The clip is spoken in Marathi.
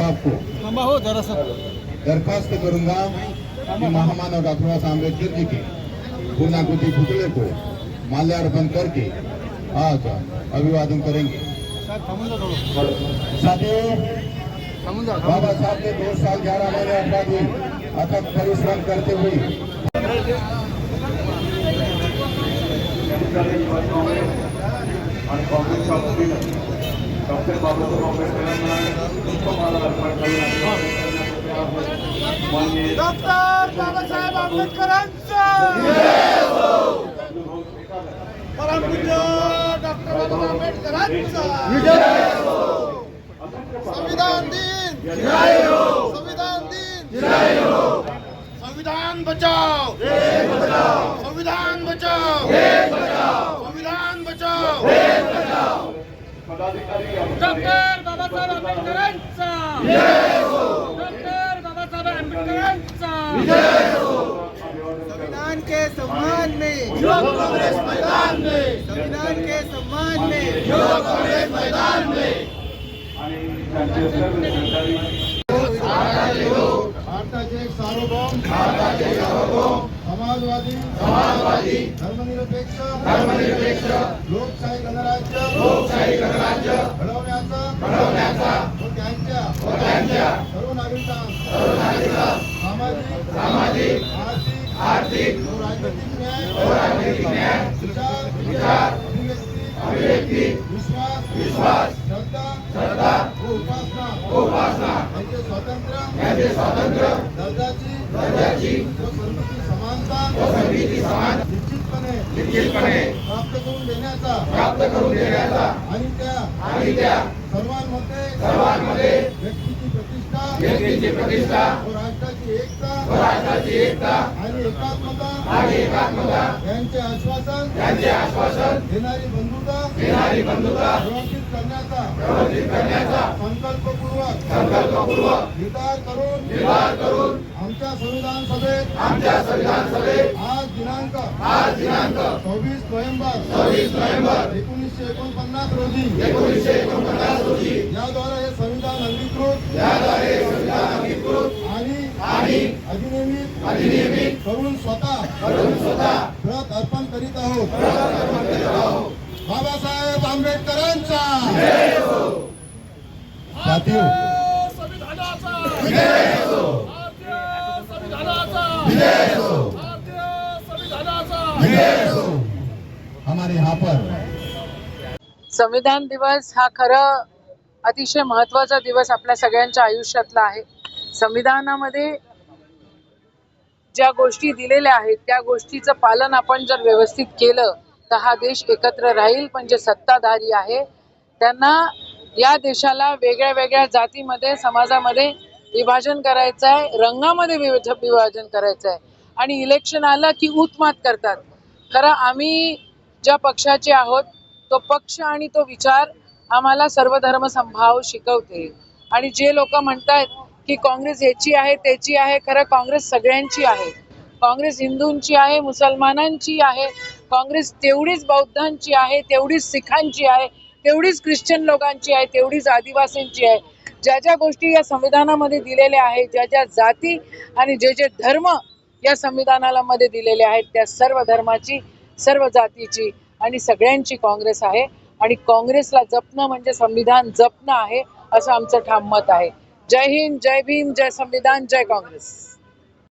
साहब को। दरखास्त करूँगा कि महामानव डॉक्टर बाबा जी के पूर्णाकृति पुतले को माल्यार्पण करके आज अभिवादन करेंगे। साथियों बाबा साहब ने दो साल ग्यारह महीने अवधि अथक परिश्रम करते हुए आणि काँग्रेसच्या वतीनं डॉक्टर बाबासाहेब आंबेडकरांना पुष्पमाला अर्पण करून डॉक्टर बाबासाहेब आंबेडकरांचा परमपूज्य डॉक्टर बाबासाहेब आंबेडकरांचा संविधान दिन हो! संविधान दिन हो! संविधान बचाओ! हो! संविधान बचाओ संविधान बचाओ पदाधिकारी डॉक्टर बाबासाहेब आंबेडकरांचा. डॉक्टर बाबासाहेब आंबेडकरांचा. संविधान के सम्मान में युवा कांग्रेस मैदान में. संविधान के सम्मान में। युवा कांग्रेस मैदान में. भारताचे सार्वभौम. भारताचे सार्वभौम. समाजवादी. समाजवादी. धर्मनिरपेक्ष. धर्मनिरपेक्ष. गणराज्य लोकशाही गणराज्य घडवण्याचा घडवण्याचा व त्यांच्या व त्यांच्या सर्व नागरिकांना सामाजिक सामाजिक आर्थिक आर्थिक व राजनैतिक न्याय व राजनैतिक न्याय विचार विचार अभिव्यक्ती अभिव्यक्ती विश्वास विश्वास श्रद्धा श्रद्धा व उपासना व उपासना यांचे स्वातंत्र्य यांचे स्वातंत्र्य दर्जाची दर्जाची व समानता व सर्वची समान निश्चितपणे निश्चितपणे प्राप्त करून देण्याचा प्राप्त करून देण्याचा आणि त्या. आणि त्या. सर्वांमध्ये. सर्वांमध्ये. व्यक्तीची प्रतिष्ठा. व्यक्तीची प्रतिष्ठा. व राष्ट्राची एकता. व राष्ट्राची एकता. आणि एकात्मता. आणि एकात्मता. यांचे आश्वासन. यांचे आश्वासन. देणारी बंधुता. देणारी बंधुता. प्रवर्तित करण्याचा. प्रवर्तित करण्याचा. संकल्पपूर्वक. संकल्पपूर्वक. निर्धार करून. निर्धार करून. आमच्या संविधान सभेत आमच्या संविधान सभेत आज दिनांक आज दिनांक सव्वीस नोव्हेंबर सव्वीस नोव्हेंबर एकोणीसशे एकोणपन्नास रोजी एकोणीसशे एकोणपन्नास रोजी याद्वारे हे संविधान अंगीकृत याद्वारे संविधान अंगीकृत आणि आणि अधिनियमित अधिनियमित करून स्वतः करून स्वतः व्रत अर्पण करीत आहोत. बाबासाहेब आंबेडकरांचा साथियों संविधानाचा. संविधानाचा संविधान दिवस हा खरं अतिशय महत्त्वाचा दिवस आपल्या सगळ्यांच्या आयुष्यातला आहे. संविधानामध्ये ज्या गोष्टी दिलेल्या आहेत त्या गोष्टीचं पालन आपण जर व्यवस्थित केलं तर हा देश एकत्र राहील पण जे सत्ताधारी आहे त्यांना या देशाला वेगळ्या वेगळ्या जातीमध्ये समाजामध्ये विभाजन करायचं आहे रंगामध्ये विभाजन करायचं आहे. आणि इलेक्शन आलं की उत्मात करतात. खरं आम्ही ज्या पक्षाचे आहोत तो पक्ष आणि तो विचार आम्हाला सर्व धर्म संभाव शिकवते. आणि जे लोक म्हणतायत की काँग्रेस ह्याची आहे त्याची आहे खरं काँग्रेस सगळ्यांची आहे. काँग्रेस हिंदूंची आहे मुसलमानांची आहे काँग्रेस तेवढीच बौद्धांची आहे तेवढीच सिखांची आहे तेवढीच ख्रिश्चन लोकांची आहे तेवढीच आदिवासींची आहे. ज्या ज्या गोष्टी या संविधानामध्ये दिलेल्या आहेत ज्या ज्या जाती आणि जे जे धर्म या संविधानाला मध्ये दिलेले आहेत त्या सर्व धर्माची सर्व जातीची आणि सगळ्यांची काँग्रेस आहे. आणि काँग्रेसला जपणं म्हणजे संविधान जपणं आहे असं आमचं ठाम मत आहे. जय हिंद जय भीम जय संविधान जय काँग्रेस.